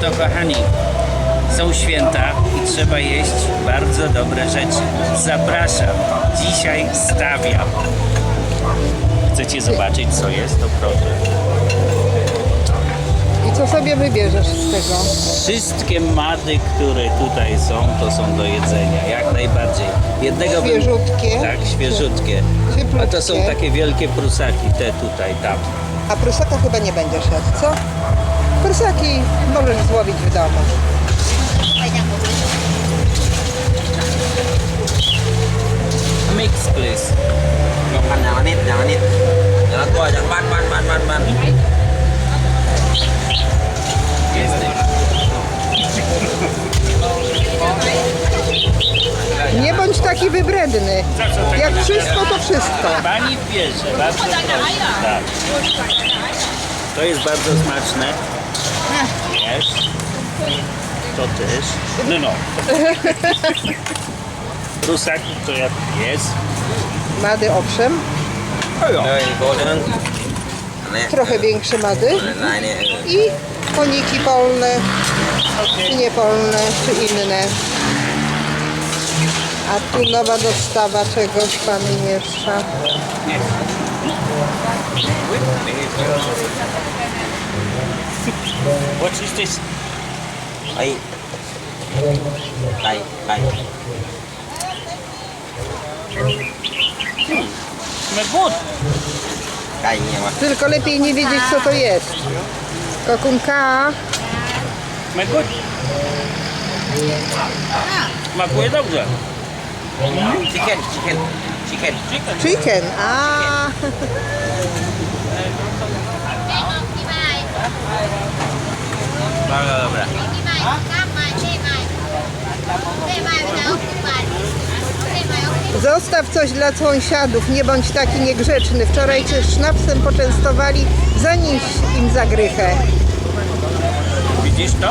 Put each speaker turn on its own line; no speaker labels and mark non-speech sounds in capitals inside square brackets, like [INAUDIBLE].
to kochani, są święta i trzeba jeść bardzo dobre rzeczy. Zapraszam, dzisiaj stawiam. Chcecie zobaczyć co jest? To proszę.
I co sobie wybierzesz z tego?
Wszystkie mady, które tutaj są, to są do jedzenia, jak najbardziej. Jednego bym-
Świeżutkie?
Tak, świeżutkie.
Cieplutkie.
A to są takie wielkie prusaki, te tutaj, tam.
A prusaka chyba nie będziesz jadł, co? Persaki możesz złowić w domu.
Mix please.
Jangan jangan it, jangan
Nie bądź taki wybredny. Jak wszystko, to wszystko.
Pani bierze, bardzo tak. To jest bardzo smaczne też. To też. No no. [LAUGHS] Rusaki to jak jest.
Mady owszem. Trochę większe mady. I koniki polne, czy niepolne, czy inne. A tu nowa dostawa czegoś pan miesza.
What is this?
Ay. Ay, ay.
My good.
Kaj nie ma.
Tylko lepiej nie wiedzieć co to jest. Kokunka.
My good. Smakuje dobrze.
Chicken, chicken,
chicken.
Chicken, a. Zostaw coś dla sąsiadów, nie bądź taki niegrzeczny. Wczoraj cię sznapsem poczęstowali, zanieś im zagrychę.
Widzisz to?